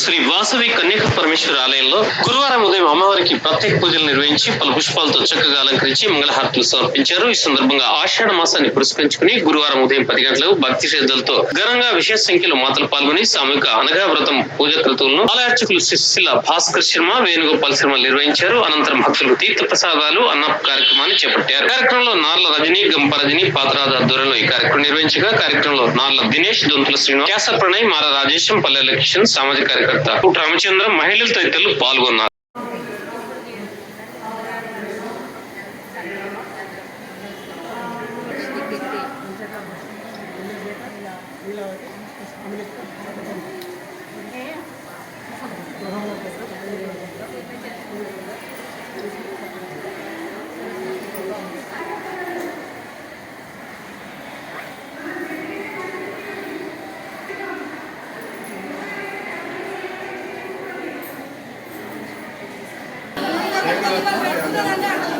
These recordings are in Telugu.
శ్రీ వాసవి కన్యక పరమేశ్వర ఆలయంలో గురువారం ఉదయం అమ్మవారికి ప్రత్యేక పూజలు నిర్వహించి పలు పుష్పాలతో చక్కగా అలంకరించి మంగళహారతులు సమర్పించారు. ఈ సందర్భంగా ఆషాఢ మాసాన్ని పురస్కరించుకుని గురువారం ఉదయం పది గంటలకు భక్తి శ్రద్ధలతో ఘనంగా విశేష సంఖ్యలో మాతలు పాల్గొని సామూహిక అనగా వ్రతం పూజ క్రతువులను ఆలయార్చకులు సుశీల భాస్కర్ శర్మ వేణుగోపాల్ శర్మ నిర్వహించారు. అనంతరం భక్తులకు తీర్థ ప్రసాదాలు అన్న కార్యక్రమాన్ని చేపట్టారు. కార్యక్రమంలో నార్ల రజని గంప రజని పాత్రాద ఆధ్వర్యంలో ఈ కార్యక్రమం నిర్వహించగా కార్యక్రమంలో నార్ల దినేష్ దొంతుల శ్రీనివాస్ ప్రణయ్ మార రాజేశం పల్లె లక్ష్మణ్ సామాజిక కార్యక్రమం కార్యకర్త పుట్ట రామచంద్రం మహిళలు తదితరులు పాల్గొన్నారు.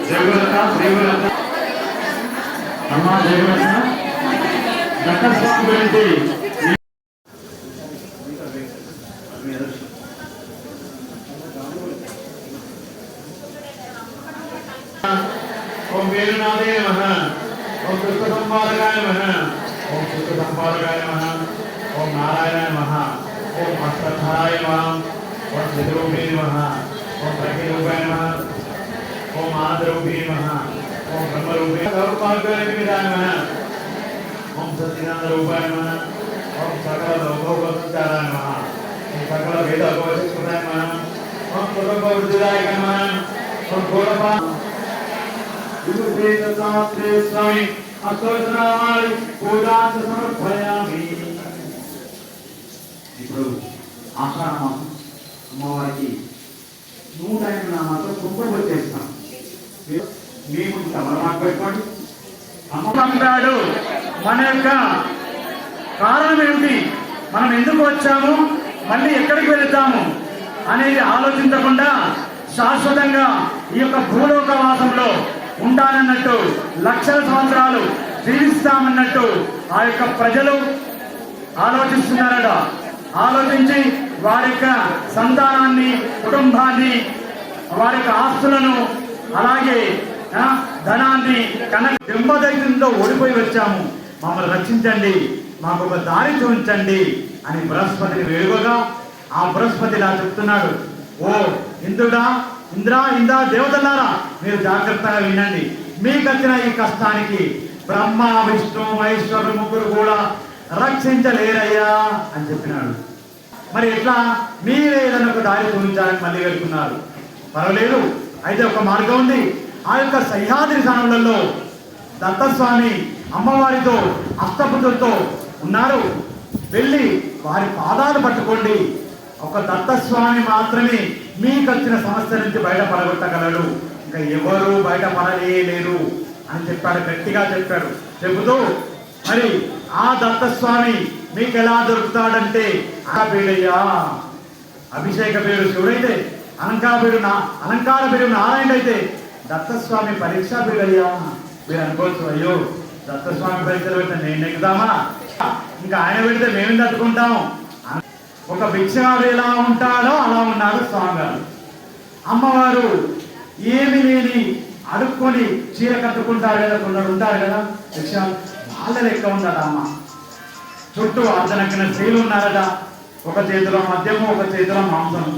జయగురత శ్రీగురత అమ్మ జయగురత డాక్టర్ స్వామి గురించి ఓం వేణునాథే నమ ఓం కృష్ణ సంపాదకాయ నమ ఓం కృష్ణ సంపాదకాయ నమ ఓం నారాయణ నమ ఓం అష్టధారాయ నమ ఓం చతురూపే నమ ఓం ప్రతిరూపాయ నమ ఓం ఆదరూపే నమ ఓం బ్రహ్మరూపే గౌరవాగ్రహ నమ ఓం సత్యనారాయణ నమ ఓం సకల లోకోపచారాయ నమ ఓం సకల వేద ఉపవచనాయ నమ ఓం పూర్వపౌరుషాయ నమ ఓం పూర్వపా గురువేద శాస్త్రే స్వామి అష్టోత్తరాలు పూజాంత సమర్పయామి ఇప్పుడు ఆషాఢ మాసం అమ్మవారికి నూట ఐదు నామాలతో కుంకుమ వచ్చేస్తాం మేము తమలమాకు పెట్టుకోండి అమ్మంటాడు మన యొక్క కారణం ఏమిటి మనం ఎందుకు వచ్చాము? మళ్ళీ ఎక్కడికి వెళ్తాము? అనేది ఆలోచించకుండా శాశ్వతంగా ఈ యొక్క భూలోక వాసంలో ఉంటానన్నట్టు లక్షల సంవత్సరాలు జీవిస్తామన్నట్టు ఆ యొక్క ప్రజలు ఆలోచిస్తున్నారట. ఆలోచించి వారి యొక్క సంతానాన్ని కుటుంబాన్ని వారి యొక్క ఆస్తులను అలాగే ధనాన్ని కనక దెబ్బదైతుందో ఓడిపోయి వచ్చాము. మమ్మల్ని రక్షించండి మాకు ఒక దారి చూపించండి అని బృహస్పతిని వేడుకగా ఆ బృహస్పతి ఇలా చెప్తున్నాడు. ఓ ఇంద్రుడా ఇంద్రా ఇంద్రా దేవతలారా మీరు జాగ్రత్తగా వినండి. మీకు వచ్చిన ఈ కష్టానికి బ్రహ్మ విష్ణు మహేశ్వరుడు ముగ్గురు కూడా రక్షించలేరయ్యా అని చెప్పినాడు. మరి ఎట్లా? మీరే ఏదైనా ఒక దారి చూపించాలని మళ్ళీ వెళ్తున్నారు. పర్వాలేదు. అయితే ఒక మార్గం ఉంది. ఆ యొక్క సహ్యాద్రి స్థానంలో దత్తస్వామి అమ్మవారితో అష్టపుతులతో ఉన్నారు. వెళ్ళి వారి పాదాలు పట్టుకోండి. ఒక దత్తస్వామి మాత్రమే మీకు వచ్చిన సమస్య నుంచి బయటపడగొట్టగలడు. ఇంకా ఎవరు బయటపడలేరు అని చెప్పాడు గట్టిగా చెప్పాడు. చెబుతూ మరి ఆ దత్తస్వామి మీకు ఎలా దొరుకుతాడంటే ఆ పేడయ్యా అభిషేక పేరు శివుడైతే అలంకార పేరు నా అలంకార పేరు నారాయణ అయితే దత్తస్వామి పరీక్ష పేరయ్యా మీరు అనుకోవచ్చు అయ్యో దత్తస్వామి పరీక్షలు పెడితే నేను ఎక్కుదామా? ఇంకా ఆయన పెడితే మేము తట్టుకుంటాము? ఒక భిక్షగాడు ఎలా ఉంటాడో అలా ఉన్నాడు స్వామి గారు అమ్మవారు ఏమి లేని అడుక్కొని చీర కట్టుకుంటారు కదా కొందరు ఉంటారు కదా భిక్ష వాళ్ళ లెక్క ఉండదు అమ్మ. చుట్టూ అర్ధనక్కిన స్త్రీలు ఉన్నారట ఒక చేతిలో మద్యము ఒక చేతిలో మాంసము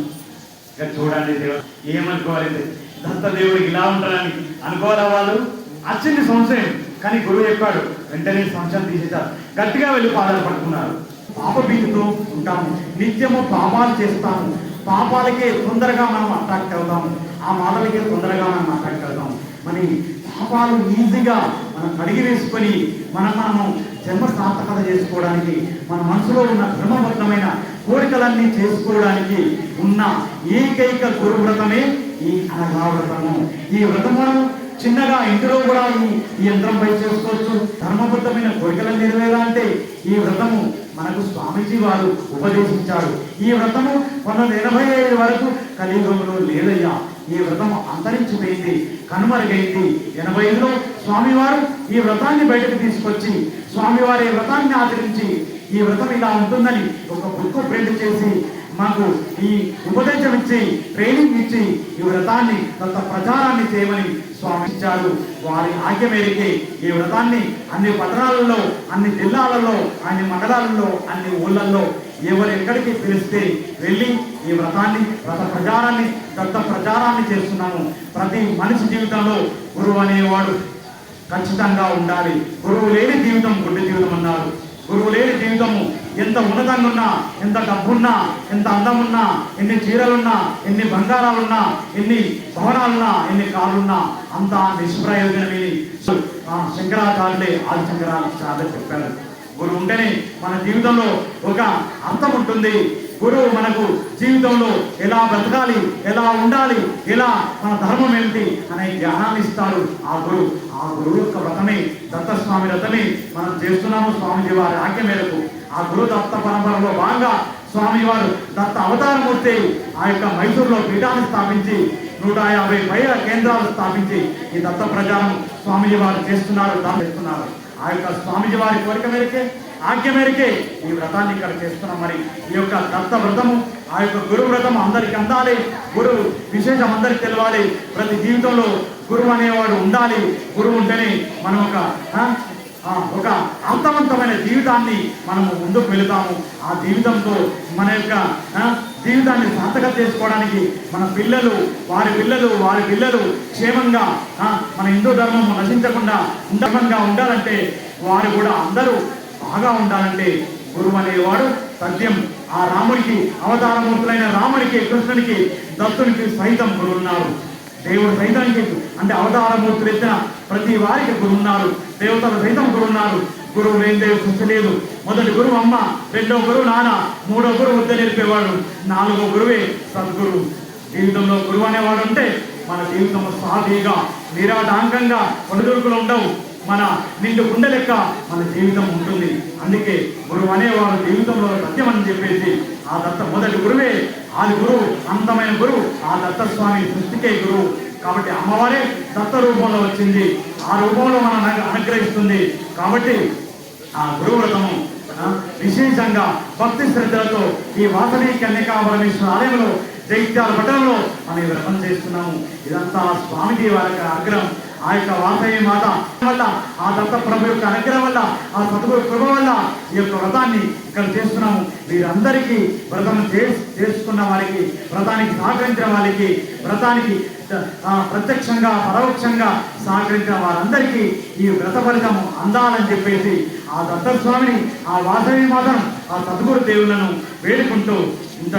చూడండి దేవుడు ఏమనుకోవాలి దత్త ఇలా ఉంటారని అనుకోవాలా వాళ్ళు? వచ్చింది సంశయం. కానీ గురువు చెప్పాడు వెంటనే సంశయం తీసేశారు. గట్టిగా వెళ్ళి పాదాలు పట్టుకున్నారు. పాప భీతితో ఉంటాము. నిత్యము పాపాలు చేస్తాము. పాపాలకే తొందరగా మనం అట్రాక్ట్ అవుతాము. ఆ మాటలకే తొందరగా మనం అట్రాక్ట్ అవుతాము. మరి పాపాలు ఈజీగా మనం కడిగి వేసుకొని మనం మనము జన్మ సార్థకత చేసుకోవడానికి మన మనసులో ఉన్న బ్రహ్మభక్తమైన కోరికలన్నీ చేసుకోవడానికి ఉన్న ఏకైక గురు వ్రతమే ఈ అనగా వ్రతము. ఈ వ్రతము చిన్నగా ఇంటిలో కూడా ఈ యంత్రంపై చేసుకోవచ్చు. ధర్మబద్ధమైన కోరికలను నెరవేరాలంటే ఈ వ్రతము మనకు స్వామీజీ వారు ఉపదేశించారు. ఈ వ్రతము పంతొమ్మిది ఎనభై ఐదు వరకు కలియుగంలో లేదయ్యా. ఈ వ్రతం అంతరించిపోయింది కనుమరుగైంది. ఎనభై ఐదులో స్వామివారు ఈ వ్రతాన్ని బయటకు తీసుకొచ్చి స్వామివారి వ్రతాన్ని ఆచరించి ఈ వ్రతం ఇలా ఉంటుందని ఒక బుక్ ప్రింట్ చేసి మాకు ఈ ఉపదేశం ఇచ్చి ట్రైనింగ్ ఇచ్చి ఈ వ్రతాన్ని కొంత ప్రచారాన్ని చేయమని స్వామి వారి ఆజ్ఞ మేరకే ఈ వ్రతాన్ని అన్ని పట్టణాలలో అన్ని జిల్లాలలో అన్ని మండలాలలో అన్ని ఊళ్ళల్లో ఎవరు ఎక్కడికి పిలిస్తే వెళ్ళి ఈ వ్రతాన్ని వ్రత ప్రచారాన్ని దత్త ప్రచారాన్ని చేస్తున్నాము. ప్రతి మనిషి జీవితంలో గురువు అనేవాడు ఖచ్చితంగా ఉండాలి. గురువు లేని జీవితం గుడ్డి జీవితం అన్నారు. గురువు లేని జీవితము. ఎంత ఉన్నతంగా ఎంత డబ్బున్నా ఎంత అందమున్నా ఎన్ని చీరలున్నా ఎన్ని బంగారాలున్నా ఎన్ని భవనాలున్నా ఎన్ని కాళ్ళున్నా అంత నిష్ప్రయోజనమేని ఆ శంకరాచార్యులే ఆది శంకరాచార్యులు చెప్పారు. గురువు ఉంటేనే మన జీవితంలో ఒక అర్థం ఉంటుంది. గురువు మనకు జీవితంలో ఎలా బ్రతకాలి ఎలా ఉండాలి ఎలా మన ధర్మం ఏంటి అనే జ్ఞానాన్ని ఇస్తాడు ఆ గురువు. ఆ గురువు యొక్క వ్రతమే దత్తస్వామి వ్రతమే మనం చేస్తున్నాము స్వామిజీ వారి ఆజ్ఞ మేరకు. ఆ గురు దత్త పరంపరలో భాగంగా స్వామి వారు దత్త అవతారమూర్తి ఆ యొక్క మైసూరులో పీఠాన్ని స్థాపించి నూట యాభై పైన కేంద్రాలు స్థాపించి ఈ దత్త ప్రచారం స్వామిజీ వారు చేస్తున్నారు దాన్ని చేస్తున్నారు. ఆ యొక్క స్వామిజీ వారి కోరిక మేరకే ఆజ్ఞ మేరకే ఈ వ్రతాన్ని ఇక్కడ చేస్తున్నాం మరి. ఈ యొక్క దత్త వ్రతము ఆ యొక్క గురు వ్రతం అందరికి అందాలి. గురువు విశేషం అందరికి తెలవాలి. ప్రతి జీవితంలో గురువు అనేవాడు ఉండాలి. గురువు ఉంటేనే మనం ఒక ఒక అర్థవంతమైన జీవితాన్ని మనము ముందుకు వెళుతాము. ఆ జీవితంతో మన యొక్క జీవితాన్ని సార్థకం చేసుకోవడానికి మన పిల్లలు వారి పిల్లలు వారి పిల్లలు క్షేమంగా మన హిందూ ధర్మం నశించకుండా ధర్మంగా ఉండాలంటే వారు కూడా అందరూ బాగా ఉండాలంటే గురువు అనేవాడు సత్యం. ఆ రాముడికి అవతారమూర్తులైన రాముడికి కృష్ణునికి దత్తునికి సైతం గురువు ఉన్నారు దేవుడు సైతానికి అంటే అవతారమూర్తులు ఎత్తిన ప్రతి వారికి గురువు దేవతలు సైతం గురున్నారు గురువు లేని దేవుడు సృష్టి లేదు. మొదటి గురువు అమ్మ రెండో గురువు నాన్న మూడో గురువు వద్ద నేర్పేవాడు నాలుగో గురువే సద్గురువు జీవితంలో గురువు అనేవాడు ఉంటే మన జీవితం సాఫీగా నిరాటాంకంగా ఒడిదుడుకులు ఉండవు. మన నిండు గుండెలెక్క మన జీవితం ఉంటుంది. అందుకే గురువు అనేవారు జీవితంలో సత్యం అని చెప్పేసి ఆ దత్త మొదటి గురువే. ఆది గురువు అంతమైన గురువు ఆ దత్త స్వామి సృష్టికే గురువు. కాబట్టి అమ్మవారే దత్త రూపంలో వచ్చింది. ఆ రూపంలో మనం అనుగ్రహిస్తుంది. కాబట్టి ఆ గురువ్రతము విశేషంగా భక్తి శ్రద్ధలతో ఈ వాసవి కన్యకా పరమేశ్వర ఆలయంలో జైత్యాల పట్టణంలో మనం వ్రతం చేస్తున్నాము. ఇదంతా స్వామిజీ వారి ఆగ్రహం ఆ యొక్క వాసవి మాత వల్ల ఆ దత్త ప్రభు యొక్క అనుగ్రహం వల్ల ఆ సద్గురు కృప వల్ల ఈ యొక్క వ్రతాన్ని ఇక్కడ చేస్తున్నాము. వీరందరికీ వ్రతం చే చేసుకున్న వారికి వ్రతానికి సహకరించిన వారికి వ్రతానికి ప్రత్యక్షంగా పరోక్షంగా సహకరించిన వారందరికీ ఈ వ్రత ఫలితము అందాలని చెప్పేసి ఆ దత్తస్వామిని ఆ వాసవి మాతను ఆ సద్గురు దేవులను వేడుకుంటూ ఇంత